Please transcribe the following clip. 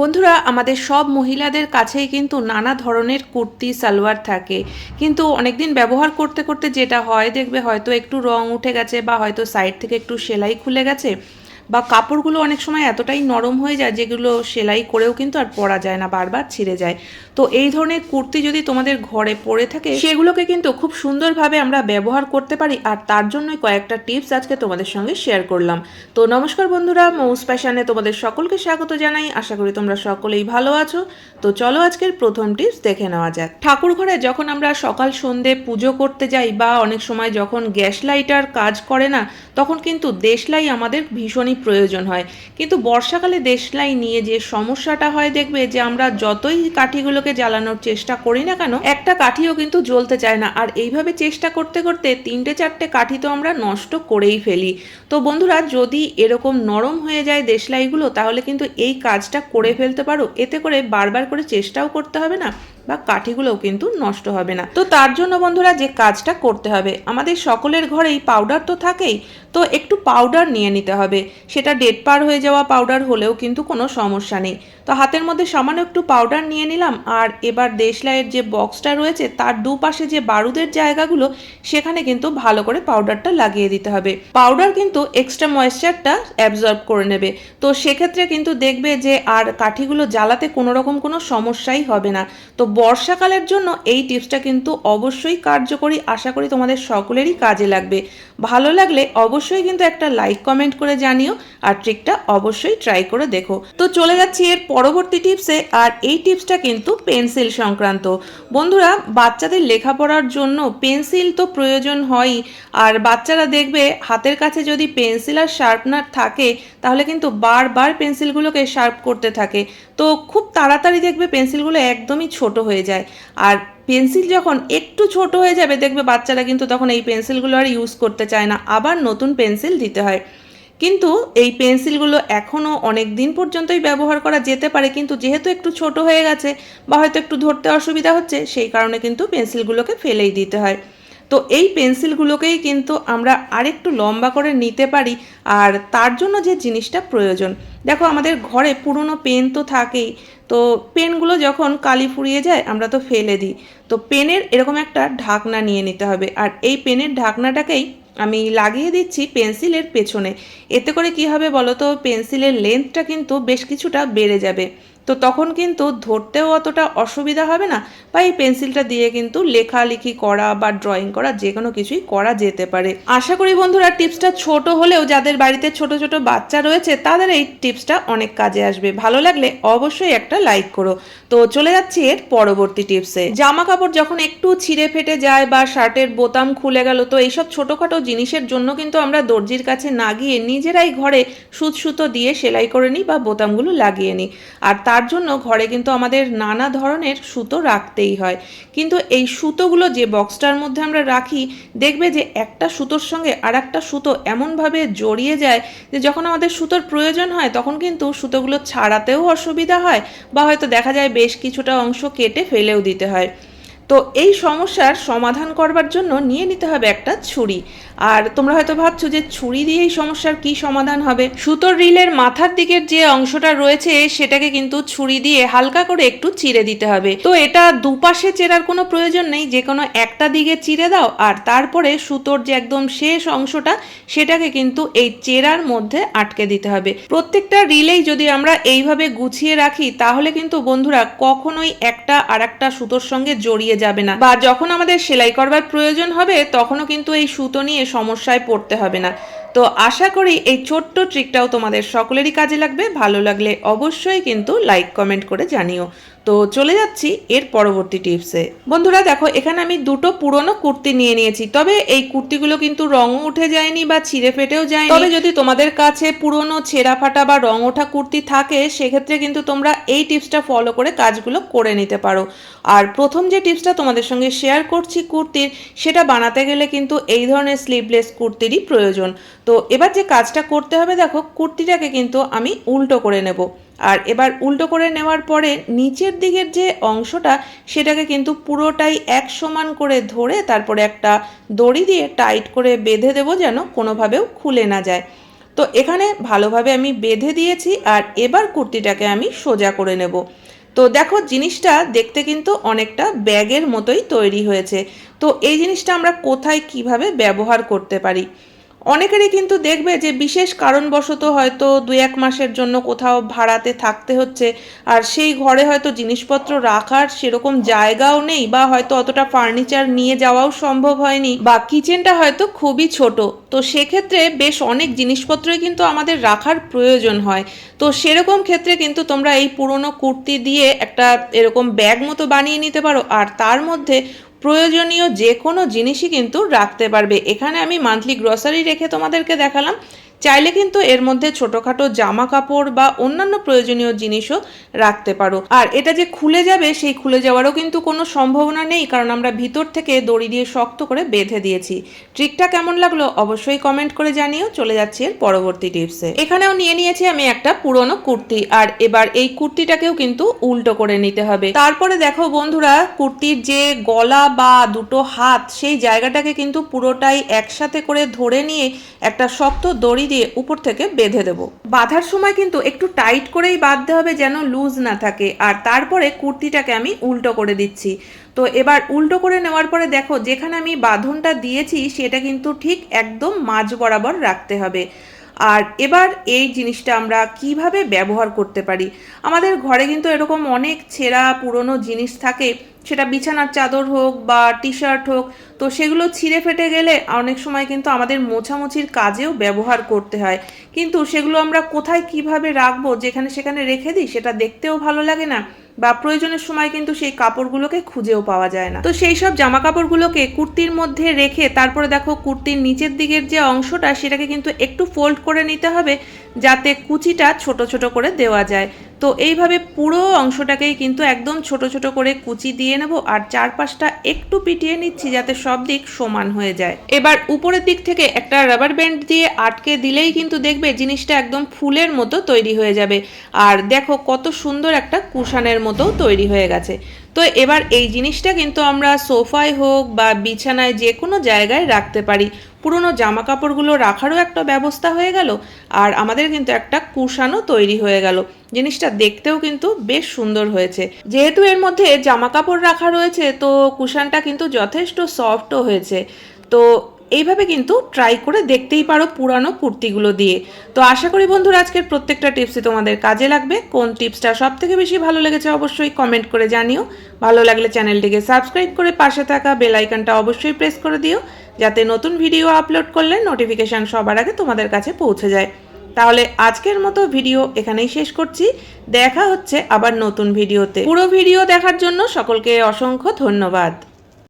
বন্ধুরা, আমাদের সব মহিলাদের কাছেই কিন্তু নানা ধরনের কুর্তি, সালোয়ার থাকে। কিন্তু অনেকদিন ব্যবহার করতে করতে যেটা হয়, দেখবে হয়তো একটু রং উঠে গেছে বা হয়তো সাইড থেকে একটু সেলাই খুলে গেছে। বা কাপড়গুলো অনেক সময় এতটাই নরম হয়ে যায় যেগুলো সেলাই করেও কিন্তু আর পরা যায় না, বারবার ছিঁড়ে যায়। তো এই ধরনের কুর্তি যদি তোমাদের ঘরে পরে থাকে, সেগুলোকে কিন্তু খুব সুন্দরভাবে আমরা ব্যবহার করতে পারি আর তার জন্যই কয়েকটা টিপস আজকে তোমাদের সঙ্গে শেয়ার করলাম। তো নমস্কার বন্ধুরা, মৌস প্যাশানে তোমাদের সকলকে স্বাগত জানাই। আশা করি তোমরা সকলেই ভালো আছো। তো চলো আজকের প্রথম টিপস দেখে নেওয়া যাক। ঠাকুর ঘরে যখন আমরা সকাল সন্ধে পুজো করতে যাই বা অনেক সময় যখন গ্যাস লাইটার কাজ করে না, তখন কিন্তু দেশলাই আমাদের ভীষণই প্রয়োজন হয়। কিন্তু বর্ষাকালে দেশলাই নিয়ে যে সমস্যাটা হয়, দেখবে যে আমরা যতই কাঠিগুলোকে জ্বালানোর চেষ্টা করি না কেন, একটা কাঠিও কিন্তু জ্বলতে চায় না। আর এইভাবে চেষ্টা করতে করতে তিনটে চারটে কাঠি তো আমরা নষ্ট করেই ফেলি। তো বন্ধুরা, যদি এরকম নরম হয়ে যায় দেশলাইগুলো, তাহলে কিন্তু এই কাজটা করে ফেলতে পারো। এতে করে বারবার করে চেষ্টাও করতে হবে না। বা কাঠিগুলোও কিন্তু নষ্ট হবে না। তো তার জন্য বন্ধুরা যে কাজটা করতে হবে, আমাদের সকলের ঘরেই পাউডার তো থাকেই, তো একটু পাউডার নিয়ে নিতে হবে। সেটা ডেট পার হয়ে যাওয়া পাউডার হলেও কিন্তু কোনো সমস্যা নেই। তো হাতের মধ্যে সামান্য একটু পাউডার নিয়ে নিলাম, আর এবার দেশলাইয়ের যে বক্সটা রয়েছে, তার দুপাশে যে বারুদের জায়গাগুলো, সেখানে কিন্তু ভালো করে পাউডারটা লাগিয়ে দিতে হবে। পাউডার কিন্তু এক্সট্রা ময়েশ্চারটা অ্যাবজর্ব করে নেবে। তো সেক্ষেত্রে কিন্তু দেখবে যে আর কাঠিগুলো জ্বালাতে কোনো রকম কোনো সমস্যাই হবে না। তো বর্ষাকালের জন্য এই টিপসটা কিন্তু অবশ্যই কার্যকরী। আশা করি তোমাদের সকলেরই কাজে লাগবে। ভালো লাগলে অবশ্যই কিন্তু একটা লাইক কমেন্ট করে জানিও আর ট্রিকটা অবশ্যই ট্রাই করে দেখো। তো চলে যাচ্ছি এর পরবর্তী টিপসে আর এই টিপসটা কিন্তু পেন্সিল সংক্রান্ত। বন্ধুরা, বাচ্চাদের লেখাপড়ার জন্য পেন্সিল তো প্রয়োজন হয়ই। আর বাচ্চারা দেখবে, হাতের কাছে যদি পেন্সিল আর শার্পনার থাকে, তাহলে কিন্তু বারবার পেন্সিলগুলোকে শার্প করতে থাকে। তো খুব তাড়াতাড়ি দেখবে পেন্সিলগুলো একদমই ছোট হয়ে যায়। আর পেন্সিল যখন একটু ছোট হয়ে যাবে, দেখবে বাচ্চারা কিন্তু তখন এই পেন্সিলগুলো আর ইউজ করতে চায় না। আবার নতুন পেন্সিল দিতে হয়। কিন্তু এই পেন্সিলগুলো এখনও অনেক দিন পর্যন্তই ব্যবহার করা যেতে পারে। কিন্তু যেহেতু একটু ছোট হয়ে গেছে বা হয়তো একটু ধরতে অসুবিধা হচ্ছে, সেই কারণে কিন্তু পেন্সিলগুলোকে ফেলেই দিতে হয়। তো এই পেন্সিলগুলোকেই কিন্তু আমরা আরেকটু লম্বা করে নিতে পারি। আর তার জন্য যে জিনিসটা প্রয়োজন। দেখো, আমাদের ঘরে পুরনো পেন তো থাকেই। তো পেনগুলো যখন কালি ফুরিয়ে যায়, আমরা তো ফেলে দিই। তো পেনের এরকম একটা ঢাকনা নিয়ে নিতে হবে। আর এই পেনের ঢাকনাটাকেই আমি লাগিয়ে দিচ্ছি পেন্সিলের পেছনে। এতে করে কি হবে বলো তো পেন্সিলের লেন্থটা কিন্তু বেশ কিছুটা বেড়ে যাবে। তো তখন কিন্তু ধরতেও অতটা অসুবিধা হবে না, বা এই পেন্সিলটা দিয়ে কিন্তু লেখালেখি করা বা ড্রয়িং করা যে কোনো কিছুই করা যেতে পারে। আশা করি বন্ধুরা টিপসটা ছোট হলেও যাদের বাড়িতে ছোট ছোট বাচ্চা রয়েছে, তাদের এই টিপসটা অনেক কাজে আসবে। ভালো লাগলে অবশ্যই একটা লাইক করো। তো চলে যাচ্ছি এর পরবর্তী টিপসে। জামা কাপড় যখন একটু ছিঁড়ে ফেটে যায় বা শার্টের বোতাম খুলে গেল, তো এইসব ছোটোখাটো জিনিসের জন্য কিন্তু আমরা দর্জির কাছে না গিয়ে নিজেরাই ঘরে সুত সুতো দিয়ে সেলাই করে নিই বা বোতামগুলো লাগিয়ে নিই। আর তার জন্য ঘরে কিন্তু আমাদের নানা ধরনের সুতো রাখতেই হয়। কিন্তু এই সুতোগুলো যে বক্সটার মধ্যে আমরা রাখি, দেখবে যে একটা সুতোর সঙ্গে আর একটা সুতো এমনভাবে জড়িয়ে যায় যে যখন আমাদের সুতোর প্রয়োজন হয়, তখন কিন্তু সুতোগুলো ছাড়াতেও অসুবিধা হয় বা হয়তো দেখা যায় বেশ কিছুটা অংশ কেটে ফেলেও দিতে হয়। তো এই সমস্যার সমাধান করবার জন্য নিয়ে নিতে হবে একটা ছুরি। আর তোমরা হয়তো ভাবছ যে ছুরি দিয়ে এই সমস্যার কি সমাধান হবে? সুতোর রিলের মাথার দিকের যে অংশটা রয়েছে, সেটাকে কিন্তু ছুরি দিয়ে হালকা করে একটু চিড়ে দিতে হবে। তো এটা দুপাশে চেরার কোনো প্রয়োজন নেই, যে কোনো একটা দিকে চিড়ে দাও আর তারপরে সুতোর যে একদম শেষ অংশটা, সেটাকে কিন্তু এই চেরার মধ্যে আটকে দিতে হবে। প্রত্যেকটা রিলেই যদি আমরা এইভাবে গুছিয়ে রাখি, তাহলে কিন্তু বন্ধুরা কখনোই একটা আর একটা সুতোর সঙ্গে জড়িয়ে যাবে না। বা যখন আমাদের সেলাই করবার প্রয়োজন হবে, তখনও কিন্তু এই সুতো নিয়ে সমস্যায় পড়তে হবে না। তো আশা করি এই ছোট্ট ট্রিকটাও তোমাদের সকলেরই কাজে লাগবে। ভালো লাগলে অবশ্যই কিন্তু লাইক কমেন্ট করে জানিও। তো চলে যাচ্ছি এর পরবর্তী টিপসে। বন্ধুরা, দেখো, এখানে আমি দুটো পুরনো কুর্তি নিয়ে নিয়েছি। তবে এই কুর্তিগুলো কিন্তু রঙও উঠে যায়নি বা ছিঁড়ে ফেটেও যায়নি। তবে যদি তোমাদের কাছে পুরনো ছেঁড়া ফাটা বা রং ওঠা কুর্তি থাকে, সেক্ষেত্রে কিন্তু তোমরা এই টিপসটা ফলো করে কাজগুলো করে নিতে পারো। আর প্রথম যে টিপসটা তোমাদের সঙ্গে শেয়ার করছি কুর্তির, সেটা বানাতে গেলে কিন্তু এই ধরনের স্লিভলেস কুর্তিরই প্রয়োজন। তো এবার যে কাজটা করতে হবে, দেখো, কুর্তিটাকে কিন্তু আমি উল্টো করে নেব। আর এবার উল্টো করে নেওয়ার পরে নিচের দিকের যে অংশটা, সেটাকে কিন্তু পুরোটাই এক সমান করে ধরে তারপরে একটা দড়ি দিয়ে টাইট করে বেঁধে দেবো যেন কোনোভাবেও খুলে না যায়। তো এখানে ভালোভাবে আমি বেঁধে দিয়েছি আর এবার কুর্তিটাকে আমি সোজা করে নেব। তো দেখো জিনিসটা দেখতে কিন্তু অনেকটা ব্যাগের মতোই তৈরি হয়েছে। তো এই জিনিসটা আমরা কোথায় কীভাবে ব্যবহার করতে পারি? অনেকেরই কিন্তু দেখবে যে বিশেষ কারণবশত হয়তো দু এক মাসের জন্য কোথাও ভাড়াতে থাকতে হচ্ছে, আর সেই ঘরে হয়তো জিনিসপত্র রাখার সেরকম জায়গাও নেই বা হয়তো অতটা ফার্নিচার নিয়ে যাওয়াও সম্ভব হয়নি বা কিচেনটা হয়তো খুবই ছোট। তো সেক্ষেত্রে বেশ অনেক জিনিসপত্রই কিন্তু আমাদের রাখার প্রয়োজন হয়। তো সেরকম ক্ষেত্রে কিন্তু তোমরা এই পুরনো কুর্তি দিয়ে একটা এরকম ব্যাগ মতো বানিয়ে নিতে পারো, আর তার মধ্যে প্রয়োজনীয় যে কোনো জিনিসই কিন্তু রাখতে পারবে। এখানে আমি মান্থলি গ্রসারি রেখে তোমাদেরকে দেখালাম। চাইলে কিন্তু এর মধ্যে ছোটোখাটো জামা কাপড় বা অন্যান্য প্রয়োজনীয় জিনিসও রাখতে পারো। আর এটা যে খুলে যাবে, সেই খুলে যাওয়ারও কিন্তু কোনো সম্ভাবনা নেই, কারণ আমরা ভিতর থেকে দড়ি দিয়ে শক্ত করে বেঁধে দিয়েছি। ট্রিকটা কেমন লাগল অবশ্যই কমেন্ট করে জানিও। চলে যাচ্ছি এর পরবর্তী টিপসে। এখানেও নিয়ে নিয়েছি আমি একটা পুরনো কুর্তি, আর এবার এই কুর্তিটাকেও কিন্তু উল্টো করে নিতে হবে। তারপরে দেখো বন্ধুরা, কুর্তির যে গলা বা দুটো হাত, সেই জায়গাটাকে কিন্তু পুরোটাই একসাথে করে ধরে নিয়ে একটা শক্ত দড়ি দিয়ে উপর থেকে বেঁধে দেব। বাঁধার সময় কিন্তু একটু টাইট করেই বাঁধতে হবে যেন লুজ না থাকে। আর তারপরে কুর্তিটাকে আমি উল্টো করে দিচ্ছি। তো এবার উল্টো করে নেওয়ার পরে দেখো, যেখানে আমি বাঁধনটা দিয়েছি, সেটা কিন্তু ঠিক একদম মাঝ বরাবর রাখতে হবে। আর এবার এই জিনিসটা আমরা কীভাবে ব্যবহার করতে পারি? আমাদের ঘরে কিন্তু এরকম অনেক ছেঁড়া পুরনো জিনিস থাকে। সেটা বিছানার চাদর হোক বা টি শার্ট হোক, তো সেগুলো ছিঁড়ে ফেটে গেলে অনেক সময় কিন্তু আমাদের মোছামুছির কাজেও ব্যবহার করতে হয়। কিন্তু সেগুলো আমরা কোথায় কীভাবে রাখব, যেখানে সেখানে রেখে দিই, সেটা দেখতেও ভালো লাগে না। বা প্রয়োজনের সময় কিন্তু সেই কাপড়গুলোকে খুঁজেও পাওয়া যায় না। তো সেই সব জামা কাপড়গুলোকে কুর্তির মধ্যে রেখে তারপরে দেখো কুর্তির নিচের দিকের যে অংশটা সেটাকে কিন্তু একটু ফোল্ড করে নিতে হবে যাতে কুচিটা ছোট ছোট করে দেওয়া যায়। তো এইভাবে পুরো অংশটাকেই কিন্তু একদম ছোট ছোট করে কুচি দিয়ে নেব আর চারপাশটা একটু পিটিয়ে নিচ্ছি যাতে সব দিক সমান হয়ে যায়। এবার উপরের দিক থেকে একটা রাবার ব্যান্ড দিয়ে আটকে দিলেই কিন্তু দেখবে জিনিসটা একদম ফুলের মতো তৈরি হয়ে যাবে। আর দেখো কত সুন্দর একটা কুশানের মতো তৈরি হয়ে গেছে। তো এবার এই জিনিসটা কিন্তু আমরা সোফায় হোক বা বিছানায় যে কোনো জায়গায় রাখতে পারি। পুরনো জামা কাপড়গুলো রাখারও একটা ব্যবস্থা হয়ে গেল আর আমাদের কিন্তু একটা কুশানও তৈরি হয়ে গেল। জিনিসটা দেখতেও কিন্তু বেশ সুন্দর হয়েছে। যেহেতু এর মধ্যে জামা কাপড় রাখা রয়েছে, তো কুশানটা কিন্তু যথেষ্ট সফটও হয়েছে। তো এইভাবে কিন্তু ট্রাই করে দেখতেই পারো পুরানো কুর্তিগুলো দিয়ে। তো আশা করি বন্ধুরা, আজকের প্রত্যেকটা টিপসই তোমাদের কাজে লাগবে। কোন টিপসটা সব থেকে বেশি ভালো লেগেছে অবশ্যই কমেন্ট করে জানিও। ভালো লাগলে চ্যানেলটিকে সাবস্ক্রাইব করে পাশে থাকা বেল আইকনটা অবশ্যই প্রেস করে দিও, যাতে নতুন ভিডিও আপলোড করলে নোটিফিকেশান সবার আগে তোমাদের কাছে পৌঁছে যায়। তাহলে আজকের মতো ভিডিও এখানেই শেষ করছি। দেখা হচ্ছে আবার নতুন ভিডিওতে পুরো ভিডিও দেখার জন্য সকলকে অসংখ্য ধন্যবাদ।